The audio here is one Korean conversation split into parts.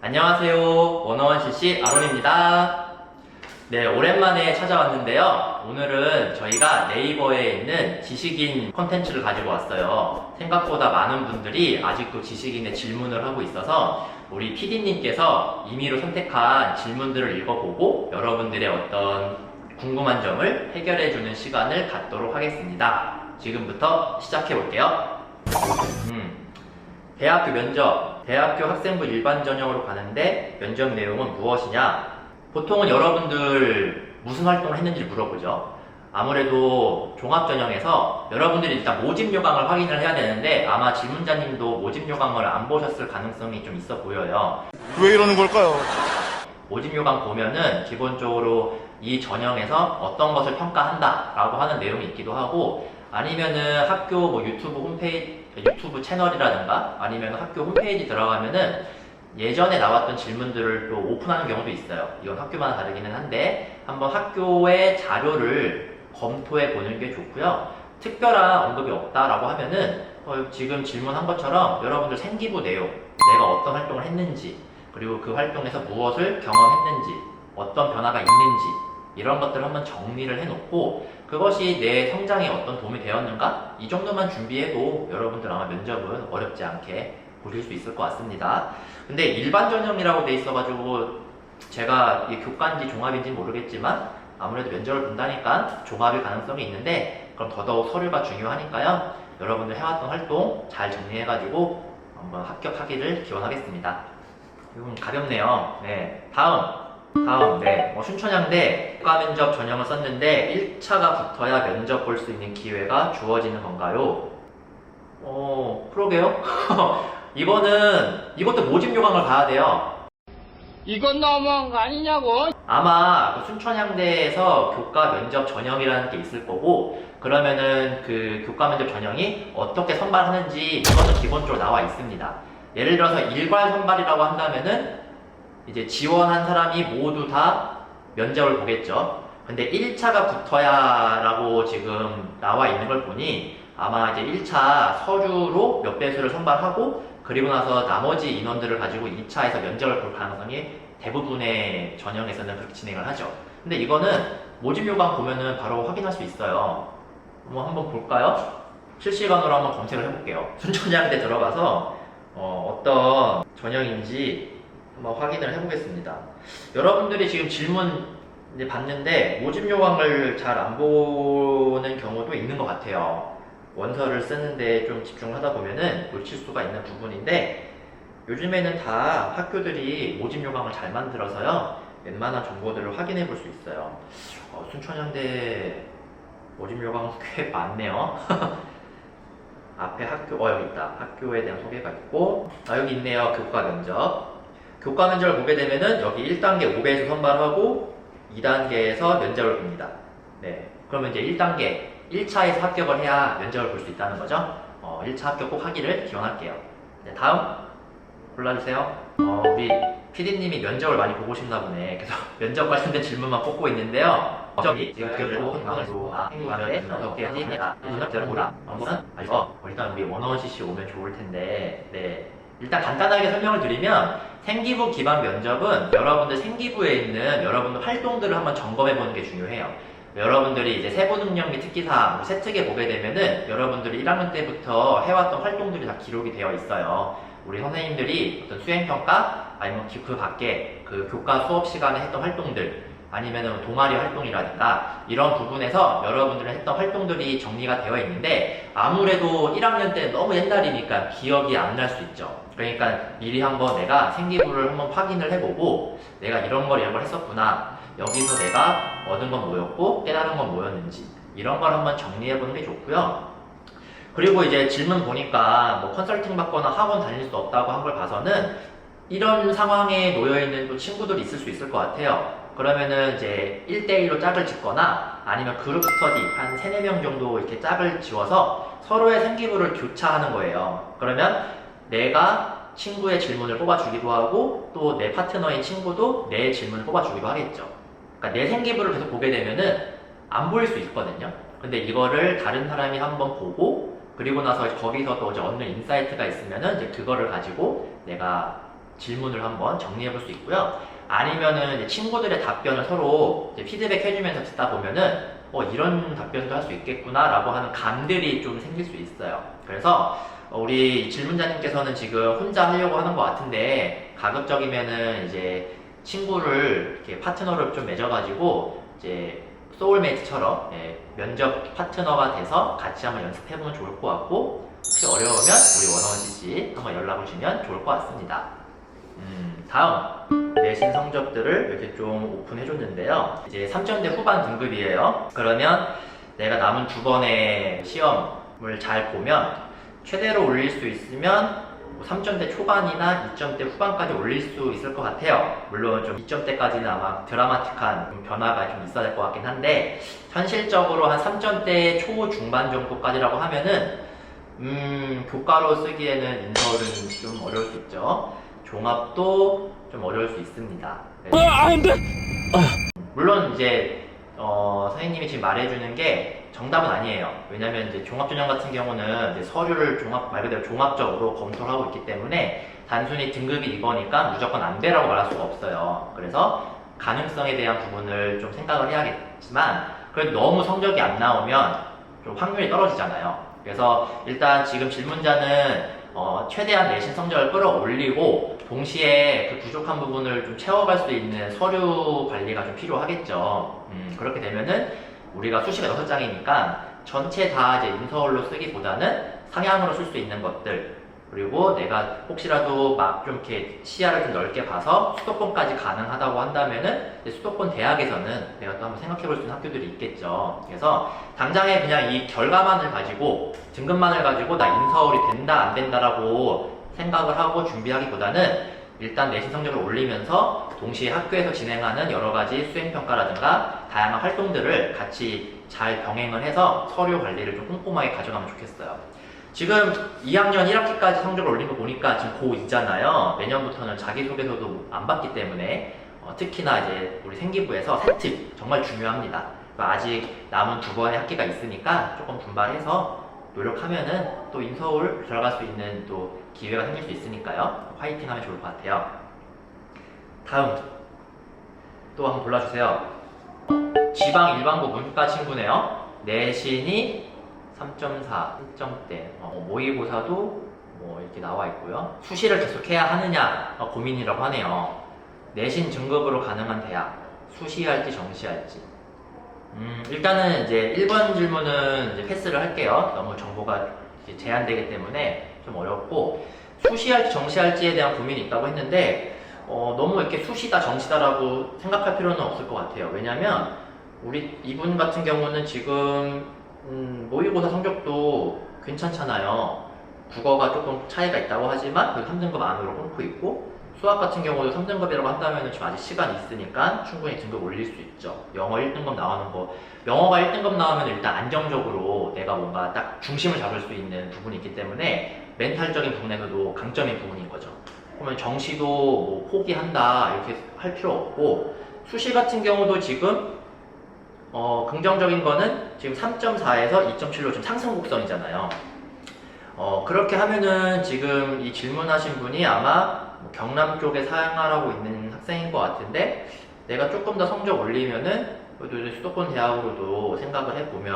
안녕하세요. 원어원 CC 아론입니다. 네, 오랜만에 찾아왔는데요. 오늘은 저희가 네이버에 있는 지식인 콘텐츠를 가지고 왔어요. 생각보다 많은 분들이 아직도 지식인의 질문을 하고 있어서 우리 PD님께서 임의로 선택한 질문들을 읽어보고 여러분들의 어떤 궁금한 점을 해결해주는 시간을 갖도록 하겠습니다. 지금부터 시작해 볼게요. 음, 대학교 면접, 대학교 학생부 일반 전형으로 가는데 면접 내용은 무엇이냐? 보통은 여러분들 무슨 활동을 했는지 물어보죠. 아무래도 종합 전형에서 여러분들이 일단 모집 요강을 확인을 해야 되는데 아마 질문자님도 모집 요강을 안 보셨을 가능성이 좀 있어 보여요. 왜 이러는 걸까요? 모집 요강 보면은 기본적으로 이 전형에서 어떤 것을 평가한다라고 하는 내용이 있기도 하고 아니면은 학교 뭐 유튜브 홈페이지 유튜브 채널이라든가 아니면 학교 홈페이지 들어가면은 예전에 나왔던 질문들을 또 오픈하는 경우도 있어요. 이건 학교마다 다르기는 한데 한번 학교의 자료를 검토해 보는 게 좋고요. 특별한 언급이 없다라고 하면은 어, 지금 질문한 것처럼 여러분들 생기부 내용, 내가 어떤 활동을 했는지 그리고 그 활동에서 무엇을 경험했는지, 어떤 변화가 있는지, 이런 것들을 한번 정리를 해놓고, 그것이 내 성장에 어떤 도움이 되었는가? 이 정도만 준비해도 여러분들 아마 면접은 어렵지 않게 보실 수 있을 것 같습니다. 근데 일반 전형이라고 돼 있어 가지고, 제가 이게 교과인지 종합인지 모르겠지만, 아무래도 면접을 본다니까 종합일 가능성이 있는데, 그럼 더더욱 서류가 중요하니까요. 여러분들 해왔던 활동 잘 정리해 가지고, 한번 합격하기를 기원하겠습니다. 이건 가볍네요. 네. 다음. 다음. 네. 어, 순천향대 국가 면접 전형을 썼는데 1차가 붙어야 면접 볼 수 있는 기회가 주어지는 건가요? 어, 그러게요. 이거는, 이것도 모집 요강을 봐야 돼요. 이건 너무한 거 아니냐고? 아마 그 순천향대에서 교과 면접 전형이라는 게 있을 거고 그러면은 그 교과 면접 전형이 어떻게 선발하는지 이것은 기본적으로 나와 있습니다. 예를 들어서 일괄 선발이라고 한다면은 이제 지원한 사람이 모두 다 면접을 보겠죠. 근데 1차가 붙어야 라고 지금 나와 있는 걸 보니 아마 이제 1차 서류로 몇 배수를 선발하고 그리고 나서 나머지 인원들을 가지고 2차에서 면접을 볼 가능성이 대부분의 전형에서는 그렇게 진행을 하죠. 근데 이거는 모집 요강 보면은 바로 확인할 수 있어요. 뭐 한번 볼까요? 실시간으로 한번 검색을 해볼게요. 순천향대 들어가서 어, 어떤 전형인지 한번 확인을 해보겠습니다. 여러분들이 지금 질문 이제 봤는데 모집 요강을 잘 안 보는 경우도 있는 것 같아요. 원서를 쓰는데 좀 집중을 하다 보면은 놓칠 수가 있는 부분인데 요즘에는 다 학교들이 모집 요강을 잘 만들어서요. 웬만한 정보들을 확인해 볼 수 있어요. 어, 순천향대 모집 요강 꽤 많네요. 앞에 학교, 어, 여기 있다. 학교에 대한 소개가 있고, 아, 여기 있네요. 교과 면접. 교과 면접을 보게 되면은 여기 1단계 5배에서 선발하고 2단계에서 면접을 봅니다. 네. 그러면 이제 1단계, 1차에서 합격을 해야 면접을 볼 수 있다는 거죠. 어, 1차 합격 꼭 하기를 기원할게요. 네, 다음 골라주세요. 어, 우리 PD님이 면접을 많이 보고 싶나 보네. 그래서 면접 관련된 질문만 뽑고 있는데요. 면접이 지금 행방으로 아, 행방에 어떻게 하지냐 면접을 보라. 한번 알죠? 일단 우리 원어원 CC 오면 좋을 텐데, 네. 일단 간단하게 설명을 드리면 생기부 기반 면접은 여러분들 생기부에 있는 여러분들 활동들을 한번 점검해 보는 게 중요해요. 여러분들이 이제 세부 능력 및 특기사 뭐 세특에 보게 되면은 여러분들이 1학년 때부터 해왔던 활동들이 다 기록이 되어 있어요. 우리 선생님들이 어떤 수행평가 아니면 기- 그 밖에 그 교과 수업 시간에 했던 활동들 아니면은 동아리 활동이라든가 이런 부분에서 여러분들이 했던 활동들이 정리가 되어 있는데 아무래도 1학년 때 너무 옛날이니까 기억이 안 날 수 있죠. 그러니까 미리 한번 내가 생기부를 한번 확인을 해보고 내가 이런 걸 이런 걸 했었구나. 여기서 내가 얻은 건 뭐였고 깨달은 건 뭐였는지 이런 걸 한번 정리해 보는 게 좋고요. 그리고 이제 질문 보니까 뭐 컨설팅 받거나 학원 다닐 수 없다고 한 걸 봐서는 이런 상황에 놓여 있는 또 친구들이 있을 수 있을 것 같아요. 그러면은 이제 1대1로 짝을 짓거나 아니면 그룹 스터디 한 3, 4명 정도 이렇게 짝을 지어서 서로의 생기부를 교차하는 거예요. 그러면 내가 친구의 질문을 뽑아주기도 하고 또 내 파트너인 친구도 내 질문을 뽑아주기도 하겠죠. 그러니까 내 생기부를 계속 보게 되면은 안 보일 수 있거든요. 근데 이거를 다른 사람이 한번 보고 그리고 나서 거기서 또 이제 얻는 인사이트가 있으면은 이제 그거를 가지고 내가 질문을 한번 정리해 볼 수 있고요. 아니면은 친구들의 답변을 서로 피드백 해주면서 듣다 보면은 어 이런 답변도 할 수 있겠구나라고 하는 감들이 좀 생길 수 있어요. 그래서 어, 우리 질문자님께서는 지금 혼자 하려고 하는 것 같은데 가급적이면은 이제 친구를 이렇게 파트너를 좀 맺어가지고 이제 소울메이트처럼 예, 면접 파트너가 돼서 같이 한번 연습해보면 좋을 것 같고 혹시 어려우면 우리 원어원 CC 한번 연락을 주면 좋을 것 같습니다. 음, 다음 내신 성적들을 이렇게 좀 오픈해줬는데요. 이제 3점대 후반 등급이에요. 그러면 내가 남은 두 번의 시험을 잘 보면 최대로 올릴 수 있으면 3점대 초반이나 2점대 후반까지 올릴 수 있을 것 같아요. 물론 좀 2점대까지는 아마 드라마틱한 좀 변화가 좀 있어야 될 것 같긴 한데 현실적으로 한 3점대 초 중반 정도까지라고 하면은 음 교과로 쓰기에는 인서울은 좀 어려울 수 있죠. 종합도 좀 어려울 수 있습니다. 네. 물론 이제 어, 선생님이 지금 말해주는 게 정답은 아니에요. 왜냐면 이제 종합전형 같은 경우는 이제 서류를 종합, 말 그대로 종합적으로 검토를 하고 있기 때문에 단순히 등급이 이거니까 무조건 안 돼라고 말할 수가 없어요. 그래서 가능성에 대한 부분을 좀 생각을 해야겠지만, 그래도 너무 성적이 안 나오면 좀 확률이 떨어지잖아요. 그래서 일단 지금 질문자는 어, 최대한 내신 성적을 끌어올리고 동시에 그 부족한 부분을 좀 채워갈 수 있는 서류 관리가 좀 필요하겠죠. 음, 그렇게 되면은 우리가 수시가 6장이니까 전체 다 이제 인서울로 쓰기보다는 상향으로 쓸 수 있는 것들 그리고 내가 혹시라도 막 좀 이렇게 시야를 좀 넓게 봐서 수도권까지 가능하다고 한다면은 수도권 대학에서는 내가 또 한번 생각해 볼 수 있는 학교들이 있겠죠. 그래서 당장에 그냥 이 결과만을 가지고 등급만을 가지고 나 인서울이 된다 안 된다라고 생각을 하고 준비하기보다는 일단 내신 성적을 올리면서 동시에 학교에서 진행하는 여러 가지 수행평가라든가 다양한 활동들을 같이 잘 병행을 해서 서류 관리를 좀 꼼꼼하게 가져가면 좋겠어요. 지금 2학년 1학기까지 성적을 올린 거 보니까 지금 고2잖아요. 내년부터는 자기소개서도 안 받기 때문에 어, 특히나 이제 우리 생기부에서 세특 정말 중요합니다. 그러니까 아직 남은 두 번의 학기가 있으니까 조금 분발해서 노력하면은 또 인서울 들어갈 수 있는 또 기회가 생길 수 있으니까요. 화이팅 하면 좋을 것 같아요. 다음 또 한번 골라주세요. 지방 일반고 문과 친구네요. 내신이 3.4, 1점대, 어, 모의고사도 뭐 이렇게 나와 있고요. 수시를 계속해야 하느냐 어, 고민이라고 하네요. 내신 등급으로 가능한 대학, 수시할지 정시할지. 음, 일단은 이제 1번 질문은 이제 패스를 할게요. 너무 정보가 제한되기 때문에 좀 어렵고, 수시할지 정시할지에 대한 고민이 있다고 했는데, 어, 너무 이렇게 수시다 정시다라고 생각할 필요는 없을 것 같아요. 왜냐면, 우리 이분 같은 경우는 지금, 음, 모의고사 성적도 괜찮잖아요. 국어가 조금 차이가 있다고 하지만, 그 3등급 안으로 끊고 있고, 수학 같은 경우도 3등급이라고 한다면 지금 아직 시간이 있으니까 충분히 등급 올릴 수 있죠. 영어 1등급 나오는 거. 영어가 1등급 나오면 일단 안정적으로 내가 뭔가 딱 중심을 잡을 수 있는 부분이 있기 때문에 멘탈적인 부분에서도 강점인 부분인 거죠. 그러면 정시도 뭐 포기한다 이렇게 할 필요 없고 수시 같은 경우도 지금 어, 긍정적인 거는 지금 3.4에서 2.7로 좀 상승 곡선이잖아요. 어, 그렇게 하면은 지금 이 질문하신 분이 아마 뭐 경남 쪽에 사용하라고 있는 학생인 것 같은데 내가 조금 더 성적 올리면은 이제 수도권 대학으로도 생각을 해보면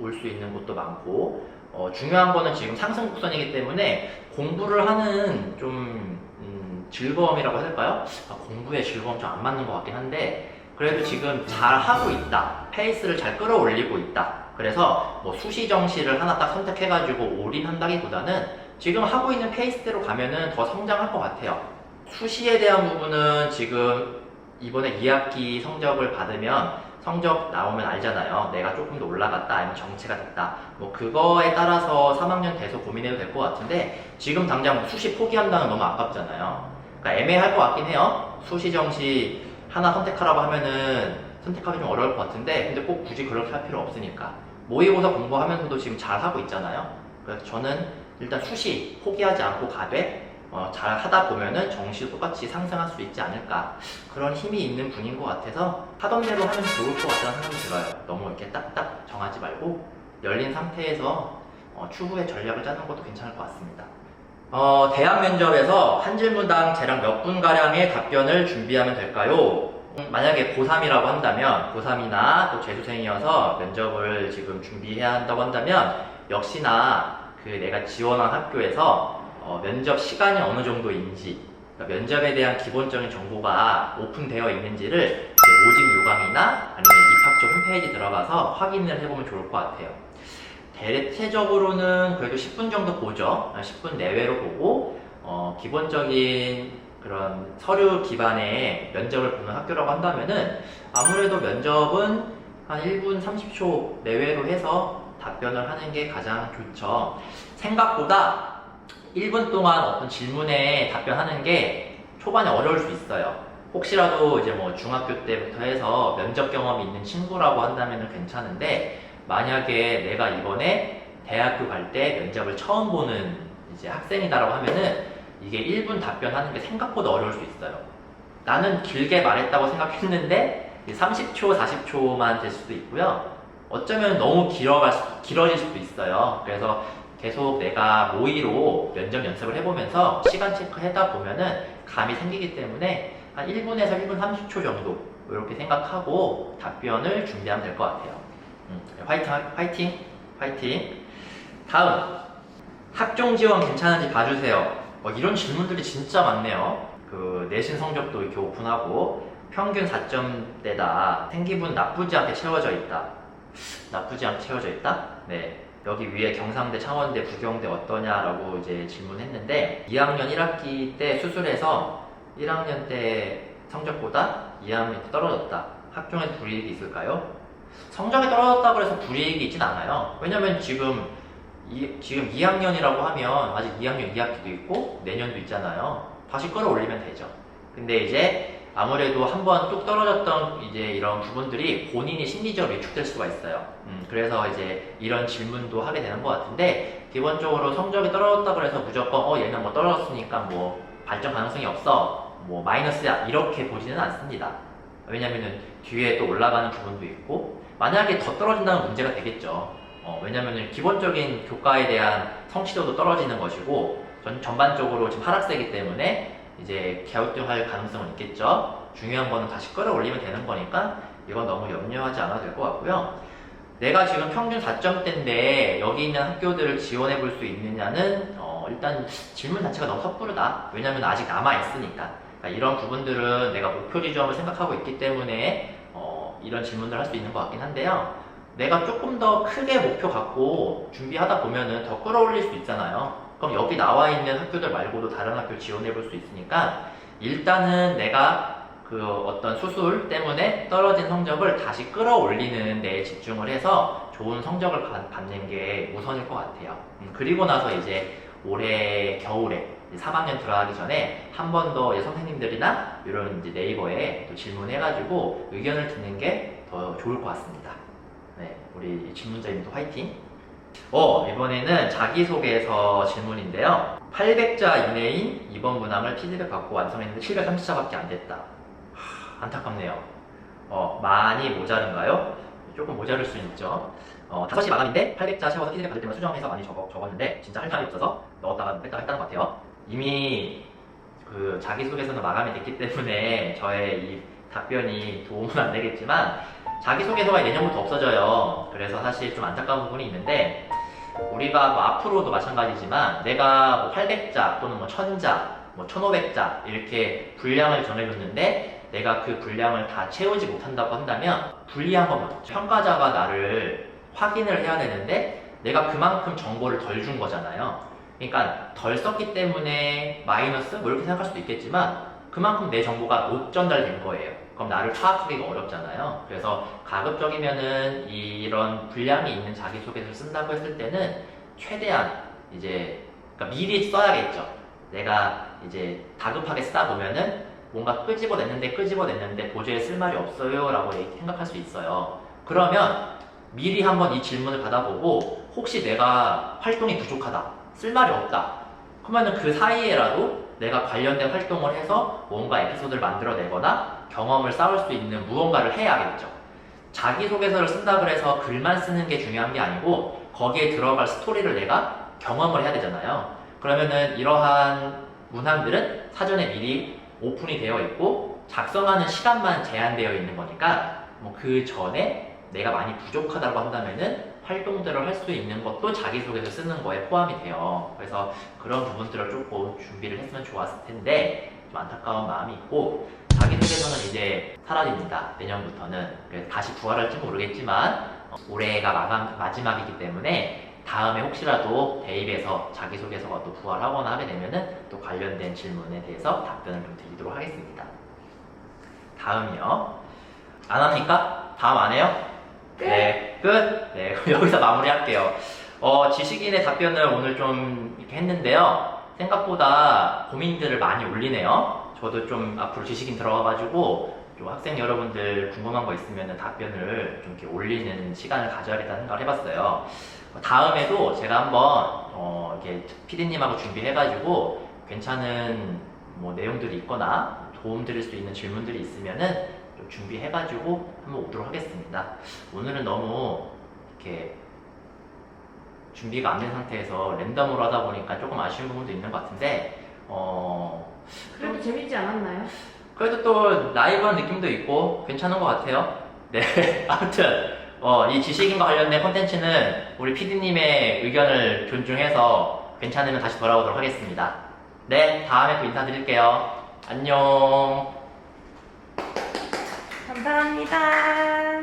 올 수 있는 곳도 많고 어, 중요한 거는 지금 상승 곡선이기 때문에 공부를 하는 좀 음, 즐거움이라고 될까요? 아, 공부의 즐거움 좀 안 맞는 것 같긴 한데 그래도 지금 잘 하고 있다 페이스를 잘 끌어올리고 있다 그래서 뭐 수시 정시를 하나 딱 선택해가지고 올인한다기보다는 지금 하고 있는 페이스대로 가면은 더 성장할 것 같아요. 수시에 대한 부분은 지금 이번에 2학기 성적을 받으면 성적 나오면 알잖아요. 내가 조금 더 올라갔다 아니면 정체가 됐다. 뭐 그거에 따라서 3학년 돼서 고민해도 될 것 같은데 지금 당장 수시 포기한다는 너무 아깝잖아요. 그러니까 애매할 것 같긴 해요. 수시 정시 하나 선택하라고 하면은 선택하기 좀 어려울 것 같은데 근데 꼭 굳이 그렇게 할 필요 없으니까 모의고사 공부하면서도 지금 잘 하고 있잖아요. 그래서 저는 일단 수시 포기하지 않고 가되 어, 잘 하다 보면은 정시도 똑같이 상승할 수 있지 않을까 그런 힘이 있는 분인 것 같아서 하던 대로 하면 좋을 것 같다는 생각이 들어요. 너무 이렇게 딱딱 정하지 말고 열린 상태에서 어, 추후에 전략을 짜는 것도 괜찮을 것 같습니다. 어, 대학 면접에서 한 질문당 대략 몇 분가량의 답변을 준비하면 될까요? 음, 만약에 고3이라고 한다면, 고3이나 또 재수생이어서 면접을 지금 준비해야 한다고 한다면, 역시나 그 내가 지원한 학교에서 어, 면접 시간이 어느 정도인지, 그러니까 면접에 대한 기본적인 정보가 오픈되어 있는지를 모집 요강이나 아니면 입학처 홈페이지 들어가서 확인을 해보면 좋을 것 같아요. 대체적으로는 그래도 10분 정도 보죠. 10분 내외로 보고 어, 기본적인 그런 서류 기반의 면접을 보는 학교라고 한다면은 아무래도 면접은 한 1분 30초 내외로 해서 답변을 하는 게 가장 좋죠. 생각보다 1분 동안 어떤 질문에 답변하는 게 초반에 어려울 수 있어요. 혹시라도 이제 뭐 중학교 때부터 해서 면접 경험이 있는 친구라고 한다면 괜찮은데 만약에 내가 이번에 대학교 갈 때 면접을 처음 보는 이제 학생이다라고 하면은 이게 1분 답변하는 게 생각보다 어려울 수 있어요. 나는 길게 말했다고 생각했는데 30초, 40초만 될 수도 있고요. 어쩌면 너무 길어갈 수, 길어질 수도 있어요. 그래서 계속 내가 모의로 면접 연습을 해보면서 시간 체크하다 보면은 감이 생기기 때문에 한 1분에서 1분 30초 정도 이렇게 생각하고 답변을 준비하면 될 것 같아요. 음, 화이팅, 화이팅, 화이팅. 다음, 학종 지원 괜찮은지 봐주세요. 어, 이런 질문들이 진짜 많네요. 그 내신 성적도 이렇게 오픈하고 평균 4점대다. 생기분 나쁘지 않게 채워져 있다. 나쁘지 않게 채워져 있다? 네. 여기 위에 경상대, 창원대, 부경대 어떠냐라고 이제 질문했는데 2학년 1학기 때 수술해서 1학년 때 성적보다 2학년 때 떨어졌다. 학종에 불이익이 있을까요? 성적이 떨어졌다고 해서 불이익이 있진 않아요. 왜냐면 지금 이, 지금 2학년이라고 하면 아직 2학년 2학기도 있고 내년도 있잖아요. 다시 끌어올리면 되죠. 근데 이제 아무래도 한번 뚝 떨어졌던 이제 이런 부분들이 본인이 심리적으로 위축될 수가 있어요. 음, 그래서 이제 이런 질문도 하게 되는 것 같은데 기본적으로 성적이 떨어졌다 그래서 무조건 어 얘는 뭐 떨어졌으니까 뭐 발전 가능성이 없어 뭐 마이너스야 이렇게 보지는 않습니다. 왜냐면은 뒤에 또 올라가는 부분도 있고 만약에 더 떨어진다는 문제가 되겠죠. 어, 왜냐면은 기본적인 교과에 대한 성취도도 떨어지는 것이고 전, 전반적으로 지금 하락세이기 때문에 이제 갸우뚱할 가능성은 있겠죠. 중요한 거는 다시 끌어올리면 되는 거니까 이건 너무 염려하지 않아도 될 것 같고요. 내가 지금 평균 4점대인데 여기 있는 학교들을 지원해 볼 수 있느냐는 어, 일단 질문 자체가 너무 섣부르다. 왜냐면 아직 남아 있으니까. 그러니까 이런 부분들은 내가 목표 지점을 생각하고 있기 때문에 어, 이런 질문을 할 수 있는 것 같긴 한데요. 내가 조금 더 크게 목표 갖고 준비하다 보면은 더 끌어올릴 수 있잖아요. 그럼 여기 나와 있는 학교들 말고도 다른 학교 지원해 볼 수 있으니까 일단은 내가 그 어떤 수술 때문에 떨어진 성적을 다시 끌어올리는 데 집중을 해서 좋은 성적을 가- 받는 게 우선일 것 같아요. 음, 그리고 나서 이제 올해 겨울에 3학년 들어가기 전에 한 번 더 선생님들이나 이런 이제 네이버에 또 질문해가지고 의견을 듣는 게 더 좋을 것 같습니다. 네, 우리 질문자님도 화이팅! 어, 이번에는 자기소개서 질문인데요. 800자 이내인 이번 문항을 피드백 받고 완성했는데 730자밖에 안 됐다. 하, 안타깝네요. 어, 많이 모자른가요? 조금 모자랄 수 있죠. 어, 5시 마감인데 800자 채워서 피드백 받을 때만 수정해서 많이 적어, 적었는데 진짜 할 말이 없어서 넣었다가 뺐다가 했다는 것 같아요. 이미 그 자기소개서는 마감이 됐기 때문에 저의 이 답변이 도움은 안 되겠지만 자기소개서가 내년부터 없어져요. 그래서 사실 좀 안타까운 부분이 있는데 우리가 뭐 앞으로도 마찬가지지만 내가 뭐 800자 또는 뭐 1000자, 뭐 1500자 이렇게 분량을 정해줬는데 내가 그 분량을 다 채우지 못한다고 한다면 불리한 건 맞죠. 평가자가 나를 확인을 해야 되는데 내가 그만큼 정보를 덜 준 거잖아요. 그러니까 덜 썼기 때문에 마이너스 뭐 이렇게 생각할 수도 있겠지만 그만큼 내 정보가 못 전달된 거예요. 그럼 나를 파악하기가 어렵잖아요. 그래서 가급적이면은 이런 분량이 있는 자기소개서를 쓴다고 했을 때는 최대한 이제 그러니까 미리 써야겠죠. 내가 이제 다급하게 쓰다 보면은 뭔가 끄집어냈는데 끄집어냈는데 도저히 쓸 말이 없어요 라고 생각할 수 있어요. 그러면 미리 한번 이 질문을 받아보고 혹시 내가 활동이 부족하다, 쓸 말이 없다. 그러면은 그 사이에라도 내가 관련된 활동을 해서 뭔가 에피소드를 만들어내거나 경험을 쌓을 수 있는 무언가를 해야겠죠. 자기소개서를 쓴다 그래서 글만 쓰는 게 중요한 게 아니고 거기에 들어갈 스토리를 내가 경험을 해야 되잖아요. 그러면은 이러한 문항들은 사전에 미리 오픈이 되어 있고 작성하는 시간만 제한되어 있는 거니까 뭐 그 전에 내가 많이 부족하다고 한다면은 활동들을 할 수 있는 것도 자기소개서 쓰는 거에 포함이 돼요. 그래서 그런 부분들을 조금 준비를 했으면 좋았을 텐데 좀 안타까운 마음이 있고 자기소개서는 이제 사라집니다. 내년부터는 다시 부활할지 모르겠지만 어, 올해가 마감, 마지막이기 때문에 다음에 혹시라도 대입에서 자기소개서가 또 부활하거나 하게 되면은 또 관련된 질문에 대해서 답변을 좀 드리도록 하겠습니다. 다음이요. 안 합니까? 다음 안 해요? 네, 끝. 네, 그럼 여기서 마무리할게요. 어, 지식인의 답변을 오늘 좀 이렇게 했는데요. 생각보다 고민들을 많이 올리네요. 저도 좀 앞으로 지식인 들어가가지고 좀 학생 여러분들 궁금한 거 있으면 답변을 좀 이렇게 올리는 시간을 가져야겠다는 생각을 해봤어요. 다음에도 제가 한번 어, 이렇게 PD님하고 준비해가지고 괜찮은 뭐 내용들이 있거나 도움 드릴 수 있는 질문들이 있으면은 좀 준비해가지고 한번 오도록 하겠습니다. 오늘은 너무 이렇게 준비가 안 된 상태에서 랜덤으로 하다 보니까 조금 아쉬운 부분도 있는 것 같은데 어 그래도 재밌지 않았나요? 그래도 또 라이브한 느낌도 있고 괜찮은 것 같아요. 네 아무튼 어, 이 지식인과 관련된 콘텐츠는 우리 PD님의 의견을 존중해서 괜찮으면 다시 돌아오도록 하겠습니다. 네 다음에 또 인사드릴게요. 안녕. 감사합니다.